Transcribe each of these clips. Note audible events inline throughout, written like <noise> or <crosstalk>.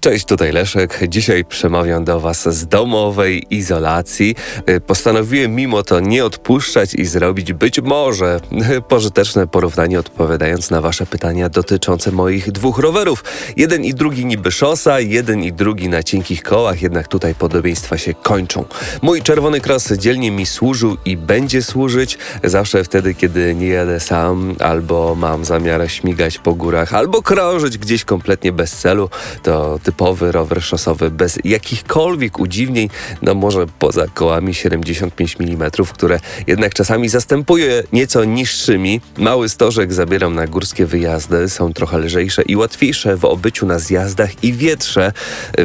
Cześć, tutaj Leszek. Dzisiaj przemawiam do Was z domowej izolacji. Y, Postanowiłem mimo to nie odpuszczać i zrobić być może <laughs> pożyteczne porównanie, odpowiadając na Wasze pytania dotyczące moich dwóch rowerów. Jeden i drugi niby szosa, jeden i drugi na cienkich kołach, jednak tutaj podobieństwa się kończą. Mój czerwony kros dzielnie mi służył i będzie służyć zawsze wtedy, kiedy nie jadę sam, albo mam zamiar śmigać po górach, albo krążyć gdzieś kompletnie bez celu. To typowy rower szosowy bez jakichkolwiek udziwnień, no może poza kołami 75 mm, które jednak czasami zastępuję nieco niższymi. Mały stożek zabieram na górskie wyjazdy, są trochę lżejsze i łatwiejsze w obyciu na zjazdach i wietrze.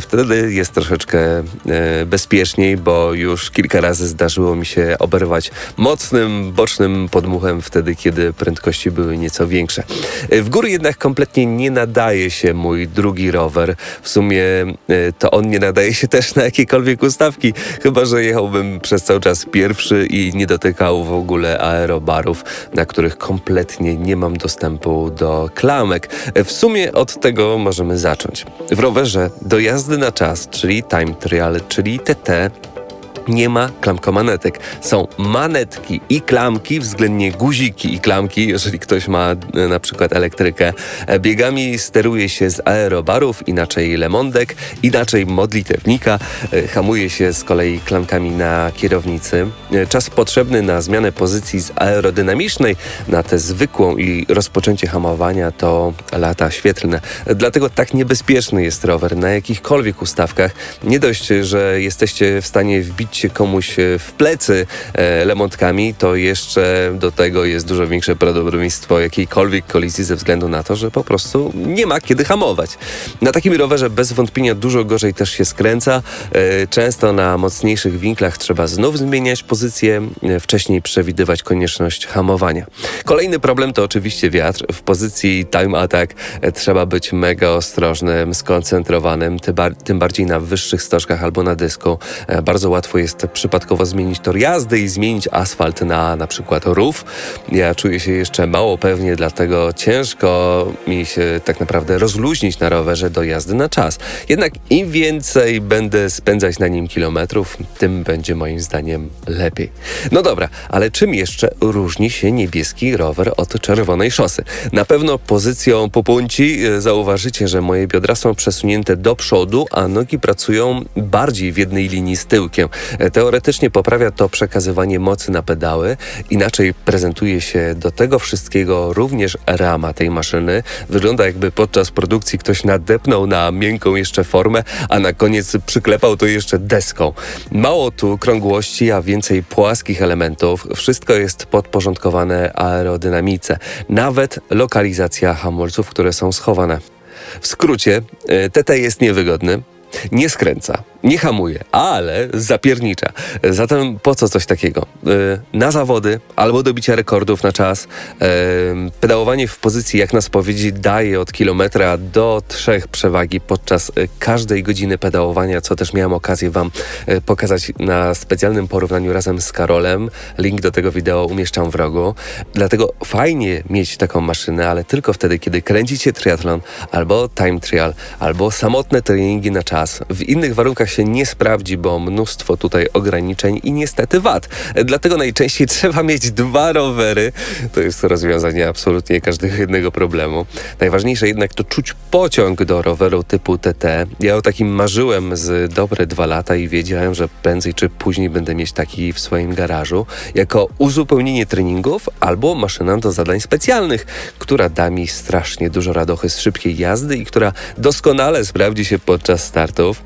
Wtedy jest troszeczkę e, bezpieczniej, bo już kilka razy zdarzyło mi się oberwać mocnym, bocznym podmuchem wtedy, kiedy prędkości były nieco większe. E, W góry jednak kompletnie nie nadaje się mój drugi rower. W sumie e, to on nie nadaje się też na jakiekolwiek ustawki, chyba że jechałbym przez cały czas pierwszy i nie dotykał w ogóle aerobarów, na których kompletnie nie mam dostępu do klamek. W sumie od tego możemy zacząć. W rowerze do jazdy na czas, czyli time trial, czyli TT, nie ma klamkomanetek. Są manetki i klamki, względnie guziki i klamki, jeżeli ktoś ma e, na przykład elektrykę. E, Biegami steruje się z aerobarów, inaczej lemondek, inaczej modlitewnika. E, Hamuje się z kolei klamkami na kierownicy. Czas potrzebny na zmianę pozycji z aerodynamicznej na tę zwykłą i rozpoczęcie hamowania to lata świetlne. Dlatego tak niebezpieczny jest rower na jakichkolwiek ustawkach. Nie dość, że jesteście w stanie wbić się komuś e, w plecy e, lemontkami, to jeszcze do tego jest dużo większe prawdopodobieństwo jakiejkolwiek kolizji ze względu na to, że po prostu nie ma kiedy hamować. Na takim rowerze bez wątpienia dużo gorzej też się skręca. E, Często na mocniejszych winklach trzeba znów zmieniać pozycję, wcześniej przewidywać konieczność hamowania. Kolejny problem to oczywiście wiatr. W pozycji time attack trzeba być mega ostrożnym, skoncentrowanym, tym bar- tym bardziej na wyższych stożkach albo na dysku. Bardzo łatwo jest przypadkowo zmienić tor jazdy i zmienić asfalt na na przykład rów. Ja czuję się jeszcze mało pewnie, dlatego ciężko mi się tak naprawdę rozluźnić na rowerze do jazdy na czas. Jednak im więcej będę spędzać na nim kilometrów, tym będzie moim zdaniem lepiej. No dobra, ale czym jeszcze różni się niebieski rower od czerwonej szosy? Na pewno pozycją popunci e, zauważycie, że moje biodra są przesunięte do przodu, a nogi pracują bardziej w jednej linii z tyłkiem. E, Teoretycznie poprawia to przekazywanie mocy na pedały. Inaczej prezentuje się do tego wszystkiego również rama tej maszyny. Wygląda jakby podczas produkcji ktoś nadepnął na miękką jeszcze formę, a na koniec przyklepał to jeszcze deską. Mało tu krągłości, a więcej płaskich elementów. Wszystko jest podporządkowane aerodynamice. Nawet lokalizacja hamulców, które są schowane. W skrócie, e, TT jest niewygodny, nie skręca, nie hamuje, ale zapiernicza. Zatem po co coś takiego? Yy, Na zawody albo do bicia rekordów na czas. Yy, Pedałowanie w pozycji, jak nas powiedzi, daje od kilometra do trzech przewagi podczas yy, każdej godziny pedałowania, co też miałem okazję Wam pokazać na specjalnym porównaniu razem z Karolem. Link do tego wideo umieszczam w rogu. Dlatego fajnie mieć taką maszynę, ale tylko wtedy, kiedy kręcicie triatlon albo time trial, albo samotne treningi na czas. W innych warunkach się nie sprawdzi, bo mnóstwo tutaj ograniczeń i niestety wad. Dlatego najczęściej <laughs> trzeba mieć dwa rowery. To jest rozwiązanie absolutnie każdego jednego problemu. Najważniejsze jednak to czuć pociąg do roweru typu TT. Ja o takim marzyłem z dobre dwa lata i wiedziałem, że prędzej czy później będę mieć taki w swoim garażu jako uzupełnienie treningów albo maszyna do zadań specjalnych, która da mi strasznie dużo radochy z szybkiej jazdy i która doskonale sprawdzi się podczas startów.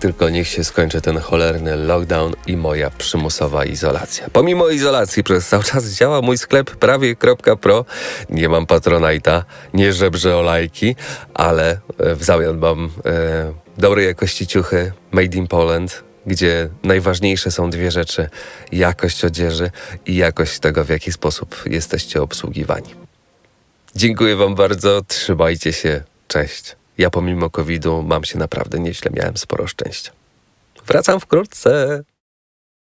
Tylko niech się skończy ten cholerny lockdown i moja przymusowa izolacja. Pomimo izolacji przez cały czas działa mój sklep prawie.pro. Nie mam patronajta, nie żebrze o lajki, ale e, w zamian mam e, dobrej jakości ciuchy made in Poland, gdzie najważniejsze są dwie rzeczy: jakość odzieży i jakość tego, w jaki sposób jesteście obsługiwani. Dziękuję Wam bardzo, trzymajcie się, cześć. Ja pomimo COVID-u mam się naprawdę nieźle, miałem sporo szczęścia. Wracam wkrótce.